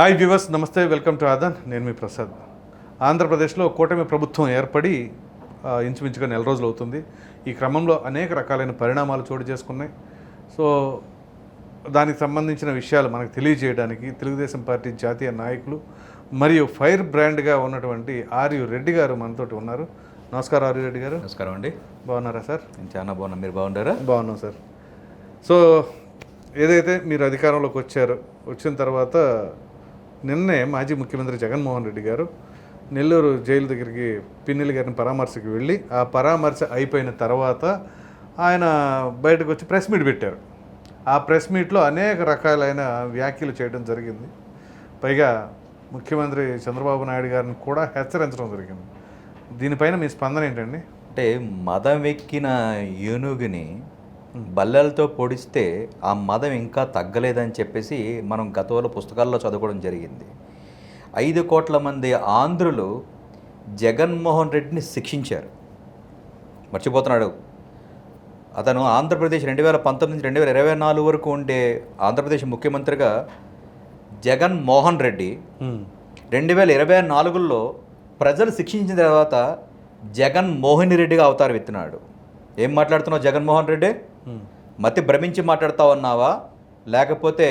Hi viewers నమస్తే welcome to Aadan. నేను మీ ప్రసాద్. ఆంధ్రప్రదేశ్లో కూటమి ప్రభుత్వం ఏర్పడి ఇంచుమించుగా నెల రోజులు అవుతుంది. ఈ క్రమంలో అనేక రకాలైన పరిణామాలు చోటు చేసుకున్నాయి. సో దానికి సంబంధించిన విషయాలు మనకు తెలియజేయడానికి తెలుగుదేశం పార్టీ జాతీయ నాయకులు మరియు ఫైర్ బ్రాండ్గా ఉన్నటువంటి ఆర్యు రెడ్డి గారు మనతోటి ఉన్నారు. నమస్కారం ఆర్యు రెడ్డి గారు. నమస్కారం అండి. బాగున్నారా సార్? నేను చాలా బాగున్నా. మీరు బాగుంటారా బాగున్నాం సార్. సో ఏదైతే మీరు అధికారంలోకి వచ్చారో వచ్చిన తర్వాత నిన్నే మాజీ ముఖ్యమంత్రి జగన్మోహన్ రెడ్డి గారు నెల్లూరు జైలు దగ్గరికి పిన్నెల్లి గారిని పరామర్శకు వెళ్ళి ఆ పరామర్శ అయిపోయిన తర్వాత ఆయన బయటకు వచ్చి ప్రెస్ మీట్ పెట్టారు. ఆ ప్రెస్ మీట్లో అనేక రకాలైన వ్యాఖ్యలు చేయడం జరిగింది. పైగా ముఖ్యమంత్రి చంద్రబాబు నాయుడు గారిని కూడా హెచ్చరించడం జరిగింది. దీనిపైన మీ స్పందన ఏంటండి? అంటే మదం ఎక్కిన ఏనుగుని బల్లెలతో పొడిస్తే ఆ మదం ఇంకా తగ్గలేదని చెప్పేసి మనం గతంలో పుస్తకాల్లో చదవడం జరిగింది. ఐదు కోట్ల మంది ఆంధ్రులు జగన్మోహన్ రెడ్డిని శిక్షించారు. మర్చిపోతున్నాడు. అతను ఆంధ్రప్రదేశ్ రెండు వేల పంతొమ్మిది నుంచి రెండు వేల ఇరవై నాలుగు వరకు ఉండే ఆంధ్రప్రదేశ్ ముఖ్యమంత్రిగా జగన్ మోహన్ రెడ్డి రెండు వేల ఇరవై నాలుగులో ప్రజలు శిక్షించిన తర్వాత జగన్ మోహిని రెడ్డిగా అవతారం ఎత్తినాడు. ఏం మాట్లాడుతున్నావు జగన్మోహన్ రెడ్డి? మతి భ్రమించి మాట్లాడుతూ ఉన్నావా? లేకపోతే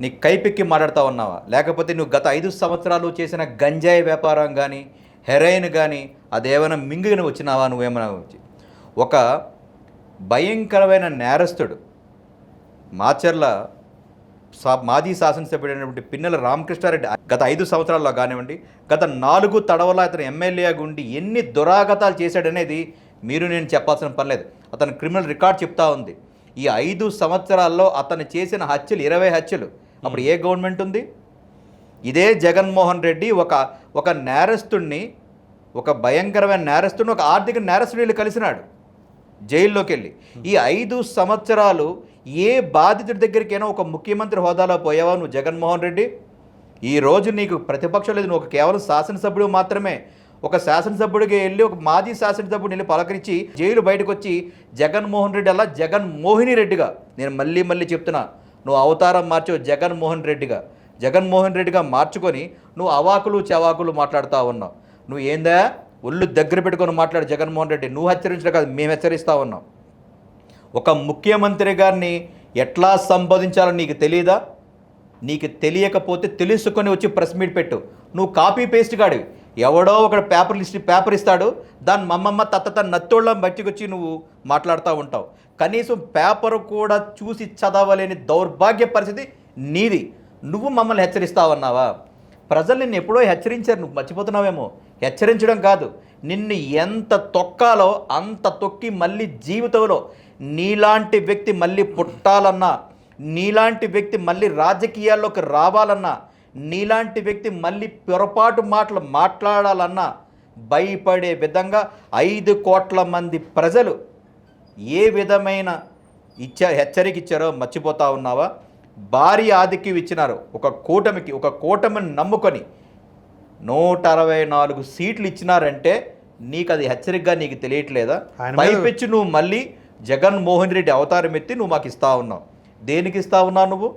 నీ కైపెక్కి మాట్లాడుతూ ఉన్నావా? లేకపోతే నువ్వు గత ఐదు సంవత్సరాలు చేసిన గంజాయి వ్యాపారం కానీ హెరాయిన్ కానీ అదేమైనా మింగిని వచ్చినావా నువ్వేమైనా వచ్చి? ఒక భయంకరమైన నేరస్తుడు మాచర్ల సా మాజీ శాసనసభ్యుడైనటువంటి పిన్నెల రామకృష్ణారెడ్డి గత ఐదు సంవత్సరాల్లో కానివ్వండి గత నాలుగు తడవల అతను ఎమ్మెల్యేగా ఉండి ఎన్ని దురాగతాలు చేశాడనేది మీరు నేను చెప్పాల్సిన పర్లేదు అతని క్రిమినల్ రికార్డ్ చెప్తా ఉంది. ఈ ఐదు సంవత్సరాల్లో అతను చేసిన హత్యలు ఇరవై హత్యలు అప్పుడు ఏ గవర్నమెంట్ ఉంది? ఇదే జగన్మోహన్ రెడ్డి ఒక ఒక నేరస్తుడిని ఒక భయంకరమైన నేరస్తుడిని ఒక ఆర్థిక నేరస్తుడు వెళ్ళి కలిసినాడు. జైల్లోకి వెళ్ళి ఈ ఐదు సంవత్సరాలు ఏ బాధితుడి దగ్గరికైనా ఒక ముఖ్యమంత్రి హోదాలో పోయావా నువ్వు జగన్మోహన్ రెడ్డి? ఈ రోజు నీకు ప్రతిపక్షం లేదు నువ్వు ఒక కేవలం శాసనసభ్యుడు మాత్రమే. ఒక శాసనసభ్యుడికి వెళ్ళి ఒక మాజీ శాసనసభ్యుడిని వెళ్ళి పలకరించి జైలు బయటకు వచ్చి జగన్మోహన్ రెడ్డి అలా జగన్ మోహిని రెడ్డిగా. నేను మళ్ళీ మళ్ళీ చెప్తున్నా నువ్వు అవతారం మార్చావు జగన్మోహన్ రెడ్డిగా. జగన్మోహన్ రెడ్డిగా మార్చుకొని నువ్వు అవాకులు చవాకులు మాట్లాడుతూ ఉన్నావు. నువ్వు ఏందా? ఒళ్ళు దగ్గర పెట్టుకొని మాట్లాడు జగన్మోహన్ రెడ్డి. నువ్వు హెచ్చరించడం కాదు మేము హెచ్చరిస్తూ ఉన్నాం. ఒక ముఖ్యమంత్రి గారిని ఎట్లా సంబోధించాలో నీకు తెలియదా నీకు తెలియకపోతే తెలుసుకొని వచ్చి ప్రెస్ మీట్ పెట్టు. నువ్వు కాపీ పేస్ట్ కాడివి ఎవడో ఒక పేపర్ లిస్ట్ పేపర్ ఇస్తాడు దాన్ని మమ్మమ్మ తత్త నత్తోళ్ళం బయటకొచ్చి నువ్వు మాట్లాడుతూ ఉంటావు. కనీసం పేపర్ కూడా చూసి చదవలేని దౌర్భాగ్య పరిస్థితి నీది. నువ్వు మమ్మల్ని హెచ్చరిస్తావన్నావా? ప్రజలు నిన్ను ఎప్పుడో హెచ్చరించారు నువ్వు మర్చిపోతున్నావేమో. హెచ్చరించడం కాదు. నిన్ను ఎంత తొక్కాలో అంత తొక్కి మళ్ళీ జీవితంలో నీలాంటి వ్యక్తి మళ్ళీ పుట్టాలన్నా నీలాంటి వ్యక్తి మళ్ళీ రాజకీయాల్లోకి రావాలన్నా నీలాంటి వ్యక్తి మళ్ళీ పొరపాటు మాటలు మాట్లాడాలన్నా భయపడే విధంగా ఐదు కోట్ల మంది ప్రజలు ఏ విధమైన ఇచ్చా హెచ్చరిక ఇచ్చారో మర్చిపోతా ఉన్నావా? భారీ ఆధిక్యం ఇచ్చినారు. ఒక కూటమికి ఒక కూటమిని నమ్ముకొని నూట అరవై నాలుగు సీట్లు ఇచ్చినారంటే నీకు అది హెచ్చరికగా నీకు తెలియట్లేదా? పైపెచ్చి నువ్వు మళ్ళీ జగన్మోహన్ రెడ్డి అవతారం ఎత్తి నువ్వు మాకు ఇస్తా ఉన్నావు. దేనికి ఇస్తా ఉన్నావు నువ్వు?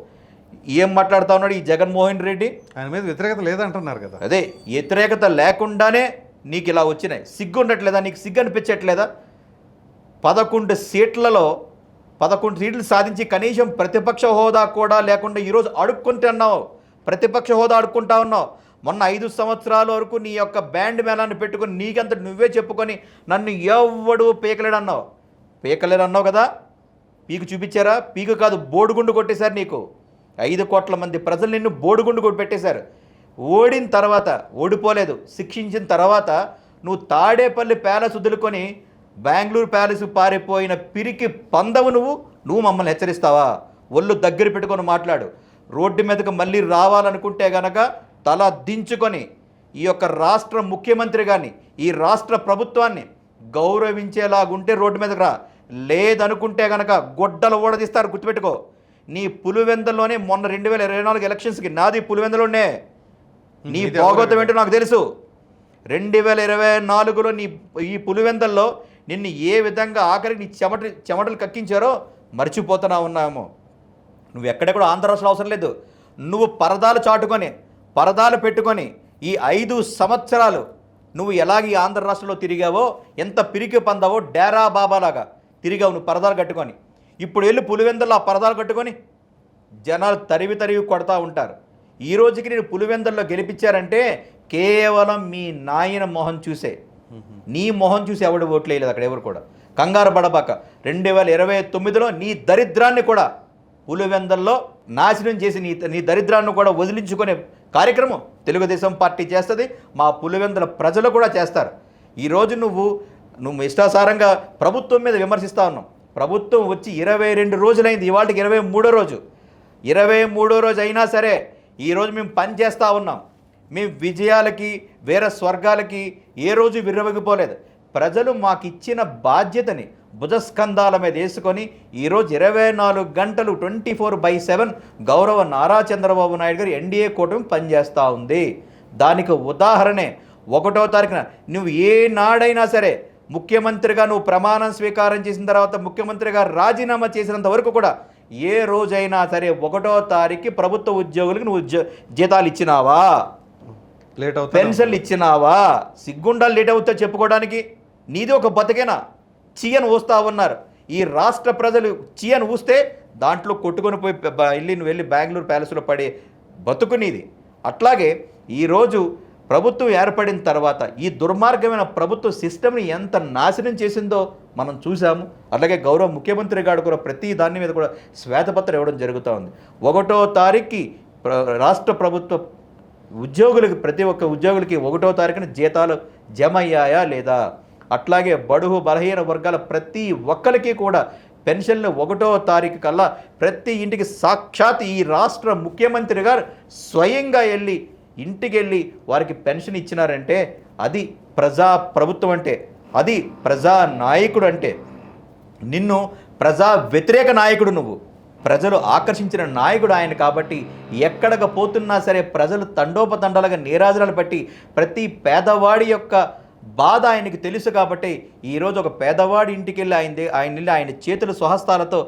ఏం మాట్లాడుతా ఉన్నాడు ఈ జగన్మోహన్ రెడ్డి? ఆయన మీద వ్యతిరేకత లేదంటున్నారు కదా. అదే వ్యతిరేకత లేకుండానే నీకు ఇలా వచ్చినాయి. సిగ్గు ఉండట్లేదా నీకు సిగ్గు అనిపించట్లేదా పదకొండు సీట్లలో పదకొండు సీట్లు సాధించి కనీసం ప్రతిపక్ష హోదా కూడా లేకుండా ఈరోజు అడుక్కుంటున్నావు ప్రతిపక్ష హోదా అడుక్కుంటా ఉన్నావు. మొన్న ఐదు సంవత్సరాల వరకు నీ యొక్క బ్యాండ్ మేళాన్ని పెట్టుకొని నీకంత నువ్వే చెప్పుకొని నన్ను ఎవ్వడు పీకలేడు అన్నావు పీకలేడు అన్నావు కదా? పీకు చూపించారా? పీకు కాదు బోడుగుండు కొట్టేశారు నీకు. ఐదు కోట్ల మంది ప్రజలు నిన్ను బోడుగుండు కొట్టి పెట్టేశారు. ఓడిన తర్వాత ఓడిపోలేదు. శిక్షించిన తర్వాత నువ్వు తాడేపల్లి ప్యాలెస్ వదులుకొని బెంగళూరు ప్యాలెస్ పారిపోయిన పిరికి పందవు నువ్వు. నువ్వు మమ్మల్ని హెచ్చరిస్తావా? ఒళ్ళు దగ్గర పెట్టుకొని మాట్లాడు. రోడ్డు మీదకు మళ్ళీ రావాలనుకుంటే గనక తల దించుకొని ఈ యొక్క రాష్ట్ర ముఖ్యమంత్రి కానీ ఈ రాష్ట్ర ప్రభుత్వాన్ని గౌరవించేలాగుంటే రోడ్డు మీదకి రా. లేదనుకుంటే గనక గొడ్డలు ఓడదీస్తారు గుర్తుపెట్టుకో. నీ పులివెందల్లోనే మొన్న రెండు వేల ఇరవై నాలుగు ఎలక్షన్స్కి నాది పులివెందలోనే నీ భోగోతం ఏంటో నాకు తెలుసు. రెండు వేల ఇరవై నాలుగులో నీ ఈ పులివెందల్లో నిన్ను ఏ విధంగా ఆఖరికి నీ చెమట చెమటలు కక్కించారో మర్చిపోతున్నా ఉన్నామో. నువ్వు ఎక్కడ కూడా ఆంధ్ర రాష్ట్రం అవసరం లేదు. నువ్వు పరదాలు చాటుకొని పరదాలు పెట్టుకొని ఈ ఐదు సంవత్సరాలు నువ్వు ఎలాగ ఈ ఆంధ్ర రాష్ట్రంలో తిరిగావో ఎంత పిరికి పందావో డేరా బాబాలాగా తిరిగావు నువ్వు పరదాలు కట్టుకొని. ఇప్పుడు వెళ్ళి పులివెందల్లో ఆ పరదాలు కట్టుకొని జనాలు తరివి తరివి కొడతా ఉంటారు. ఈ రోజుకి నేను పులివెందల్లో గెలిపించారంటే కేవలం మీ నాయన మొహం చూసే. నీ మొహం చూసి ఎవడు ఓట్లు వేయలేదు అక్కడ ఎవరు కూడా. కంగారు పడబాక. రెండు వేల ఇరవై తొమ్మిదిలో నీ దరిద్రాన్ని కూడా పులివెందల్లో నాశనం చేసి నీ నీ దరిద్రాన్ని కూడా వదిలించుకునే కార్యక్రమం తెలుగుదేశం పార్టీ చేస్తుంది. మా పులివెందుల ప్రజలు కూడా చేస్తారు. ఈరోజు నువ్వు నువ్వు ఇష్టాసారంగా ప్రభుత్వం మీద విమర్శిస్తా ఉన్నావు. ప్రభుత్వం వచ్చి ఇరవై రెండు రోజులైంది ఇవాళకి ఇరవై మూడో రోజు. ఇరవై మూడో రోజు అయినా సరే ఈరోజు మేము పని చేస్తూ ఉన్నాం. మేము విజయాలకి వేరే స్వర్గాలకి ఏ రోజు విర్రవగిపోలేదు. ప్రజలు మాకు ఇచ్చిన బాధ్యతని భుజస్కంధాల మీద వేసుకొని ఈరోజు ఇరవై నాలుగు గంటలు ట్వంటీ ఫోర్ బై సెవెన్ గౌరవ నారా చంద్రబాబు నాయుడు గారు ఎన్డీఏ కూటమి పనిచేస్తూ ఉంది. దానికి ఉదాహరణే ఒకటో తారీఖున నువ్వు ఏ నాడైనా సరే ముఖ్యమంత్రిగా నువ్వు ప్రమాణం స్వీకారం చేసిన తర్వాత ముఖ్యమంత్రిగా రాజీనామా చేసినంత వరకు కూడా ఏ రోజైనా సరే ఒకటో తారీఖు ప్రభుత్వ ఉద్యోగులకు నువ్వు జీతాలు ఇచ్చినావా? లేట్ అవుతుంది పెన్షన్లు ఇచ్చినావా? సిగ్గుండాలు లేట్ అవుతా చెప్పుకోవడానికి. నీది ఒక బతికేనా? చీయను ఊస్తా ఉన్నారు ఈ రాష్ట్ర ప్రజలు చీయను ఊస్తే దాంట్లో కొట్టుకొని పోయి వెళ్ళి నువ్వు వెళ్ళి బెంగళూరు ప్యాలెస్లో పడే బతుకు నీది. అట్లాగే ఈరోజు ప్రభుత్వం ఏర్పడిన తర్వాత ఈ దుర్మార్గమైన ప్రభుత్వ సిస్టమ్ని ఎంత నాశనం చేసిందో మనం చూసాము అలాగే గౌరవ ముఖ్యమంత్రి గారు కూడా ప్రతి దాని మీద కూడా శ్వేతపత్రం ఇవ్వడం జరుగుతూ ఉంది. ఒకటో తారీఖుకి రాష్ట్ర ప్రభుత్వ ఉద్యోగులకి ప్రతి ఒక్క ఉద్యోగులకి ఒకటో తారీఖున జీతాలు జమ అయ్యాయా లేదా? అట్లాగే బడుగు బలహీన వర్గాల ప్రతి ఒక్కరికి కూడా పెన్షన్లు ఒకటో తారీఖు కల్లా ప్రతి ఇంటికి సాక్షాత్ ఈ రాష్ట్ర ముఖ్యమంత్రి గారు స్వయంగా వెళ్ళి ఇంటికి వెళ్ళి వారికి పెన్షన్ ఇచ్చినారంటే అది ప్రజా ప్రభుత్వం అంటే అది ప్రజా నాయకుడు అంటే. నిన్ను ప్రజా వ్యతిరేక నాయకుడు నువ్వు. ప్రజలు ఆకర్షించిన నాయకుడు ఆయన కాబట్టి ఎక్కడికి పోతున్నా సరే ప్రజలు తండోపతండాలుగా నీరాజనాలు పట్టి ప్రతి పేదవాడి యొక్క బాధ ఆయనకి తెలుసు కాబట్టి ఈరోజు ఒక పేదవాడి ఇంటికి వెళ్ళి ఆయన ఆయన వెళ్ళి ఆయన చేతుల స్వహస్తాలతో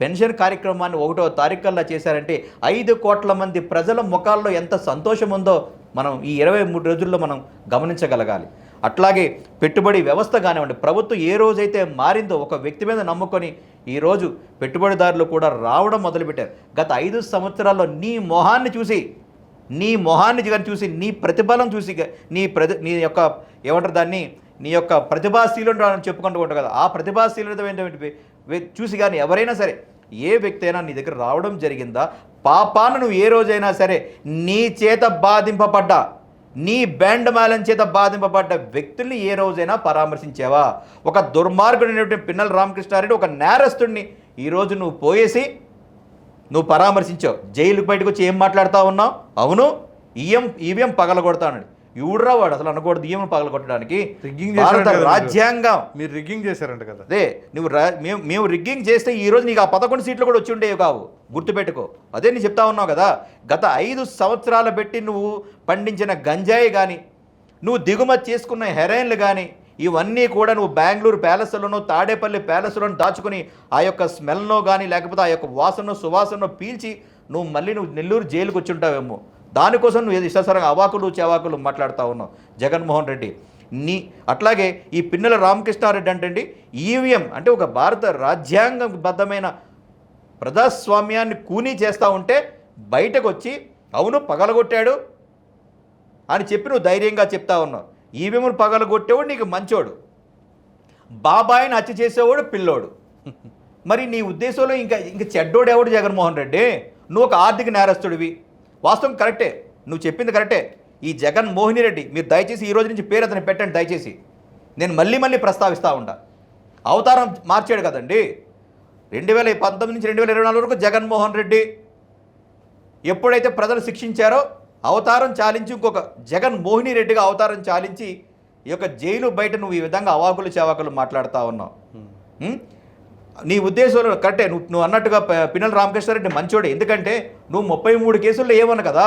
పెన్షన్ కార్యక్రమాన్ని ఒకటో తారీఖుల్లో చేశారంటే ఐదు కోట్ల మంది ప్రజల ముఖాల్లో ఎంత సంతోషం ఉందో మనం ఈ ఇరవై మూడు రోజుల్లో మనం గమనించగలగాలి. అట్లాగే పెట్టుబడి వ్యవస్థ కానివ్వండి ప్రభుత్వం ఏ రోజైతే మారిందో ఒక వ్యక్తి మీద నమ్ముకొని ఈరోజు పెట్టుబడిదారులు కూడా రావడం మొదలుపెట్టారు. గత ఐదు సంవత్సరాల్లో నీ మొహాన్ని చూసి నీ మొహాన్ని కానీ చూసి నీ ప్రతిఫలం చూసి నీ ప్రతి నీ యొక్క ఏమంటారు దాన్ని నీ యొక్క ప్రతిభాశీలు అని చెప్పుకుంటూ ఉంటావు కదా ఆ ప్రతిభాశీలత ఏంటంటే చూసి కానీ ఎవరైనా సరే ఏ వ్యక్తి అయినా నీ దగ్గర రావడం జరిగిందా? పాపాన నువ్వు ఏ రోజైనా సరే నీ చేత బాధింపబడ్డా నీ బ్యాండ్ మేళం చేత బాధింపబడ్డ వ్యక్తుల్ని ఏ రోజైనా పరామర్శించావా? ఒక దుర్మార్గుడైనటువంటి పిన్నల రామకృష్ణారెడ్డి ఒక నేరస్తుడిని ఈరోజు నువ్వు పోయేసి నువ్వు పరామర్శించావు. జైలుకు బయటకు వచ్చి ఏం మాట్లాడుతా ఉన్నావు? అవును ఈఎం ఈవీఎం పగలగొడతానని. ఎవడురా వాడు? అసలు అనకూడదు. భారత చేశారంట కదా మీరు. రాజ్యాంగం. మీరు రిగ్గింగ్ చేశారంట కదా. అదే నువ్వు రా మేము మేము రిగ్గింగ్ చేస్తే ఈ రోజు నీకు ఆ పదకొండు సీట్లు కూడా వచ్చి ఉండేవి కావు. గుర్తుపెట్టుకో. అదే నీ చెప్తా ఉన్నావు కదా గత ఐదు సంవత్సరాలు పెట్టి నువ్వు పండించిన గంజాయి కానీ నువ్వు దిగుమతి చేసుకున్న హెరైన్లు కానీ ఇవన్నీ కూడా నువ్వు బెంగళూరు ప్యాలెస్లోనో తాడేపల్లి ప్యాలెస్లోనో దాచుకుని ఆ యొక్క స్మెల్నో కానీ లేకపోతే ఆ యొక్క వాసనో సువాసనో పీల్చి నువ్వు మళ్ళీ నువ్వు నెల్లూరు జైలుకి వచ్చి ఉంటావేమో. దానికోసం నువ్వు ఏది అవాకులు చెవాకులు మాట్లాడుతూ ఉన్నావు. జగన్మోహన్ రెడ్డి. నీ అట్లాగే ఈ పిన్నెల రామకృష్ణారెడ్డి అంటే ఈవీఎం అంటే ఒక భారత రాజ్యాంగబద్ధమైన ప్రజాస్వామ్యాన్ని కూనీ చేస్తూ ఉంటే బయటకు వచ్చి అవును పగలగొట్టాడు అని చెప్పి నువ్వు ధైర్యంగా చెప్తా ఉన్నావు. ఈవీఎంను పగలగొట్టేవాడు నీకు మంచోడు. బాబాయిని హత్య చేసేవాడు పిల్లోడు. మరి నీ ఉద్దేశంలో ఇంకా ఇంకా చెడ్డోడు ఎవడు జగన్మోహన్ రెడ్డి? నువ్వు ఒక ఆర్థిక నేరస్తుడివి. వాస్తవం కరెక్టే. నువ్వు చెప్పింది కరెక్టే. ఈ జగన్ మోహిని రెడ్డి మీరు దయచేసి ఈ రోజు నుంచి పేరు అతను పెట్టండి దయచేసి. నేను మళ్ళీ మళ్ళీ ప్రస్తావిస్తూ ఉంటా. అవతారం మార్చాడు కదండి. రెండు వేల పంతొమ్మిది నుంచి రెండు వేల ఇరవై నాలుగు వరకు జగన్మోహన్ రెడ్డి ఎప్పుడైతే ప్రజలు శిక్షించారో అవతారం చాలించి ఇంకొక జగన్ మోహిని రెడ్డిగా అవతారం చాలించి ఈ యొక్క జైలు బయట నువ్వు ఈ విధంగా అవాకులు చెవాకులు మాట్లాడుతూ ఉన్నావు? నీ ఉద్దేశంలో కరెక్టే. నువ్వు నువ్వు అన్నట్టుగా పినల్ పిన్నెల రామకృష్ణారెడ్డి మంచోడే. ఎందుకంటే నువ్వు ముప్పై మూడు కేసుల్లో ఏమను కదా?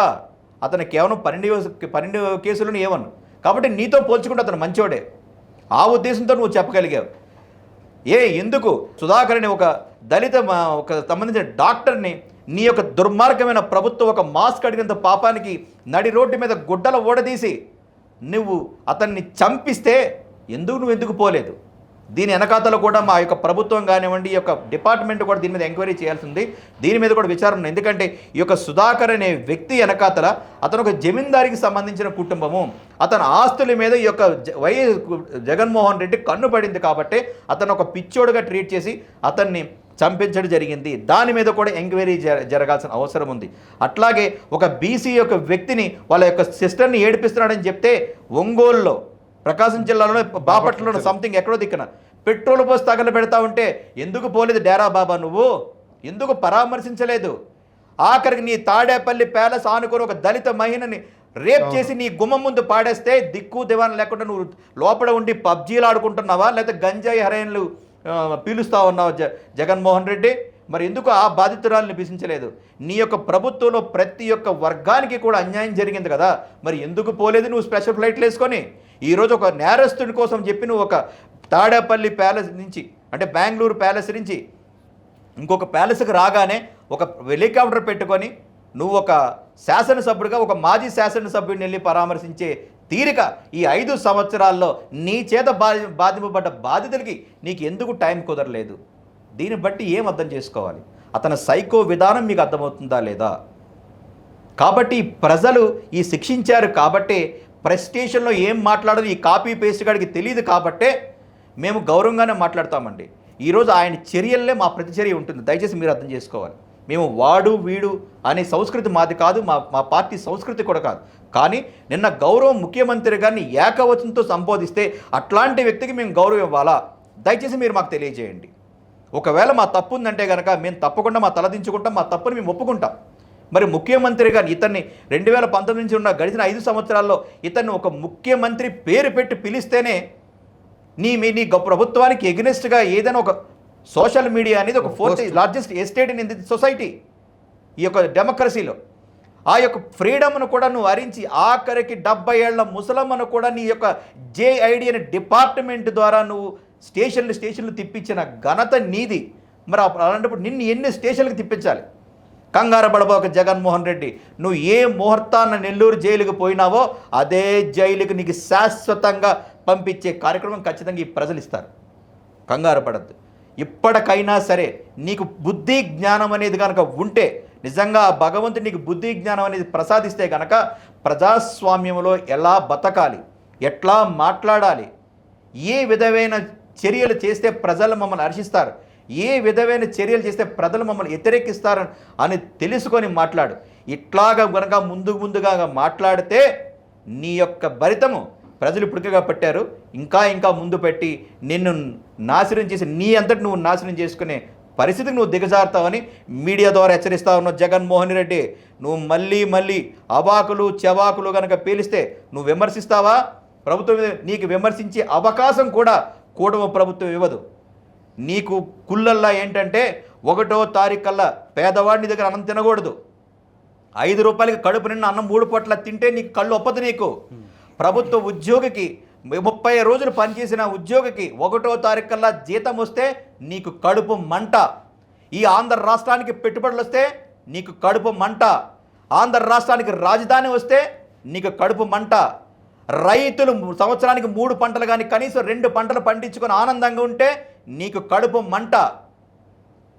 అతను కేవలం పన్నెండు పన్నెండు కేసులను ఏమను కాబట్టి నీతో పోల్చుకుంటే అతను మంచోడే. ఆ ఉద్దేశంతో నువ్వు చెప్పగలిగావు. ఏ ఎందుకు? సుధాకర్ అనే ఒక దళిత ఒక సంబంధించిన డాక్టర్ని నీ యొక్క దుర్మార్గమైన ప్రభుత్వం ఒక మాస్క్ అడిగినంత పాపానికి నడి రోడ్డు మీద గుడ్డల ఓడదీసి నువ్వు అతన్ని చంపిస్తే ఎందుకు నువ్వు ఎందుకు పోలేదు? దీని వెనకాతలో కూడా మా యొక్క ప్రభుత్వం కానివ్వండి ఈ యొక్క డిపార్ట్మెంట్ కూడా దీని మీద ఎంక్వైరీ చేయాల్సి ఉంది దీని మీద కూడా విచారణ ఎందుకంటే ఈ యొక్క సుధాకర్ అనే వ్యక్తి వెనకాతల అతను ఒక జమీందారికి సంబంధించిన కుటుంబము. అతని ఆస్తుల మీద ఈ యొక్క వై వైఎస్ జగన్మోహన్ రెడ్డి కన్ను పడింది కాబట్టి అతను ఒక పిచ్చోడుగా ట్రీట్ చేసి అతన్ని చంపించడం జరిగింది. దాని మీద కూడా ఎంక్వైరీ జర- జరగాల్సిన అవసరం ఉంది. అట్లాగే ఒక బీసీ యొక్క వ్యక్తిని వాళ్ళ యొక్క సిస్టర్ని ఏడిపిస్తున్నాడని చెప్తే ఒంగోలులో ప్రకాశం జిల్లాలో బాపట్లలో సంథింగ్ ఎక్కడో దిక్కున. పెట్రోల్ పోసి తగల పెడతా ఉంటే ఎందుకు పోలేదు డేరా బాబా నువ్వు? ఎందుకు పరామర్శించలేదు? ఆఖరికి నీ తాడేపల్లి ప్యాలెస్ ఆనుకొని ఒక దళిత మహిళని రేప్ చేసి నీ గుమ్మం ముందు పాడేస్తే దిక్కు దివాన్ లేకుండా నువ్వు లోపల ఉండి పబ్జీలు ఆడుకుంటున్నావా? లేకపోతే గంజాయి హరైన్లు పీలుస్తా ఉన్నావా జ జగన్మోహన్ రెడ్డి? మరి ఎందుకు ఆ బాధితురాలను పిలిచించలేదు నీ యొక్క ప్రభుత్వంలో ప్రతి ఒక్క వర్గానికి కూడా అన్యాయం జరిగింది కదా. మరి ఎందుకు పోలేదు నువ్వు స్పెషల్ ఫ్లైట్లు వేసుకొని? ఈరోజు ఒక నేరస్తుడి కోసం చెప్పి నువ్వు ఒక తాడేపల్లి ప్యాలెస్ నుంచి అంటే బెంగళూరు ప్యాలెస్ నుంచి ఇంకొక ప్యాలెస్కి రాగానే ఒక హెలికాప్టర్ పెట్టుకొని నువ్వు ఒక శాసనసభ్యుడిగా ఒక మాజీ శాసనసభ్యుడిని వెళ్ళి పరామర్శించే తీరిక ఈ ఐదు సంవత్సరాల్లో నీ చేత బాధి బాధింపబడ్డ బాధితులకి నీకు ఎందుకు టైం కుదరలేదు? దీన్ని బట్టి ఏం అర్థం చేసుకోవాలి? అతని సైకో విధానం మీకు అర్థమవుతుందా లేదా? కాబట్టి ప్రజలు ఈ శిక్షించారు కాబట్టే ప్రెస్ స్టేషన్లో ఏం మాట్లాడదు ఈ కాపీ పేస్ట్ గాడికి తెలియదు కాబట్టే మేము గౌరవంగానే మాట్లాడతామండి. ఈరోజు ఆయన చర్యల్లే మా ప్రతిచర్య ఉంటుంది. దయచేసి మీరు అర్థం చేసుకోవాలి. మేము వాడు వీడు అనే సంస్కృతి మాది కాదు మా మా పార్టీ సంస్కృతి కూడా కాదు. కానీ నిన్న గౌరవం ముఖ్యమంత్రి గారిని ఏకవచనంతో సంబోధిస్తే అట్లాంటి వ్యక్తికి మేము గౌరవం ఇవ్వాలా? దయచేసి మీరు మాకు తెలియజేయండి. ఒకవేళ మా తప్పు ఉందంటే కనుక మేము తప్పకుండా మా తలదించుకుంటాం మా తప్పుని మేము ఒప్పుకుంటాం. మరి ముఖ్యమంత్రిగా ఇతన్ని రెండు వేల పంతొమ్మిది నుంచి ఉన్న గడిచిన ఐదు సంవత్సరాల్లో ఇతన్ని ఒక ముఖ్యమంత్రి పేరు పెట్టి పిలిస్తేనే నీ మీ నీ గ- ప్రభుత్వానికి ఎగ్నెస్ట్గా ఏదైనా ఒక సోషల్ మీడియా అనేది ఒక fourth largest estate in the society ఈ యొక్క డెమోక్రసీలో. ఆ యొక్క ఫ్రీడమ్ను కూడా నువ్వు అరించి ఆఖరికి డెబ్బై ఏళ్ళ ముసలమ్మను కూడా నీ యొక్క జేఐడి అనే డిపార్ట్మెంట్ ద్వారా నువ్వు స్టేషన్లు స్టేషన్లు తిప్పించిన ఘనత నీది. మరి అలాంటప్పుడు నిన్ను ఎన్ని స్టేషన్లకు తిప్పించాలి? కంగారు పడబోక జగన్మోహన్ రెడ్డి. నువ్వు ఏ ముహూర్తాన్న నెల్లూరు జైలుకి పోయినావో అదే జైలుకు నీకు శాశ్వతంగా పంపించే కార్యక్రమం ఖచ్చితంగా ఈ ప్రజలు ఇస్తారు. కంగారు పడద్దు. ఇప్పటికైనా సరే నీకు బుద్ధి జ్ఞానం అనేది కనుక ఉంటే నిజంగా ఆ భగవంతుడు నీకు బుద్ధి జ్ఞానం అనేది ప్రసాదిస్తే కనుక ప్రజాస్వామ్యంలో ఎలా బతకాలి? ఎట్లా మాట్లాడాలి? ఏ విధమైన చర్యలు చేస్తే ప్రజలు మమ్మల్ని హర్షిస్తారు? ఏ విధమైన చర్యలు చేస్తే ప్రజలు మమ్మల్ని వ్యతిరేకిస్తారు అని తెలుసుకొని మాట్లాడు. ఇట్లాగా గనక ముందు ముందుగా మాట్లాడితే నీ యొక్క భరితము ప్రజలు ఇప్పటికేగా పట్టారు. ఇంకా ఇంకా ముందు పెట్టి నిన్ను నాశనం చేసి నీ అంతటి నువ్వు నాశనం చేసుకునే పరిస్థితికి నువ్వు దిగజారుతావని మీడియా ద్వారా హెచ్చరిస్తా ఉన్నావు జగన్మోహన్ రెడ్డి. నువ్వు మళ్ళీ మళ్ళీ అవాకులు చెవాకులు కనుక పీలిస్తే నువ్వు విమర్శిస్తావా? ప్రభుత్వం నీకు విమర్శించే అవకాశం కూడా కూటమి ప్రభుత్వం ఇవ్వదు. నీకు కుళ్ళల్లా ఏంటంటే ఒకటో తారీఖు కల్లా పేదవాడిని దగ్గర అన్నం తినకూడదు. ఐదు రూపాయలకి కడుపు నిన్న అన్నం మూడు పొట్ల తింటే నీకు కళ్ళు ఒప్పదు నీకు. ప్రభుత్వ ఉద్యోగికి ముప్పై రోజులు పనిచేసిన ఉద్యోగికి ఒకటో తారీఖు కల్లా జీతం వస్తే నీకు కడుపు మంట. ఈ ఆంధ్ర రాష్ట్రానికి పెట్టుబడులు వస్తే నీకు కడుపు మంట. ఆంధ్ర రాష్ట్రానికి రాజధాని వస్తే నీకు కడుపు మంట. రైతులు సంవత్సరానికి మూడు పంటలు కానీ కనీసం రెండు పంటలు పండించుకొని ఆనందంగా ఉంటే నీకు కడుపు మంట.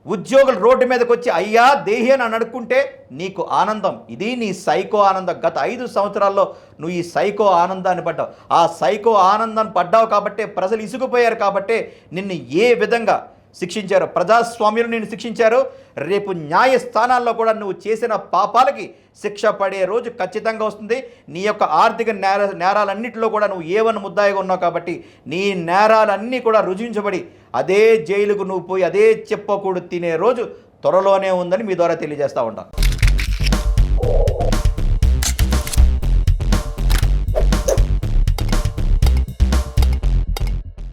ఉద్యోగులు రోడ్డు మీదకి వచ్చి అయ్యా దేహి అని అనుకుంటే నీకు ఆనందం. ఇది నీ సైకో ఆనందం గత ఐదు సంవత్సరాల్లో నువ్వు ఈ సైకో ఆనందాన్ని పడ్డావు. ఆ సైకో ఆనందాన్ని పడ్డావు కాబట్టే ప్రజలు ఇసుకుపోయారు కాబట్టే నిన్ను ఏ విధంగా శిక్షించారు. ప్రజాస్వామ్యం నేను శిక్షించారు. రేపు న్యాయస్థానాల్లో కూడా నువ్వు చేసిన పాపాలకి శిక్ష పడే రోజు ఖచ్చితంగా వస్తుంది. నీ యొక్క ఆర్థిక నేర నేరాలన్నింటిలో కూడా నువ్వు ఏవని ముద్దాయిగా ఉన్నావు కాబట్టి నీ నేరాలన్నీ కూడా రుజువించబడి అదే జైలుకు నువ్వు పోయి అదే చెప్పకూడదు తినే రోజు త్వరలోనే ఉందని మీ ద్వారా తెలియజేస్తా ఉంటాను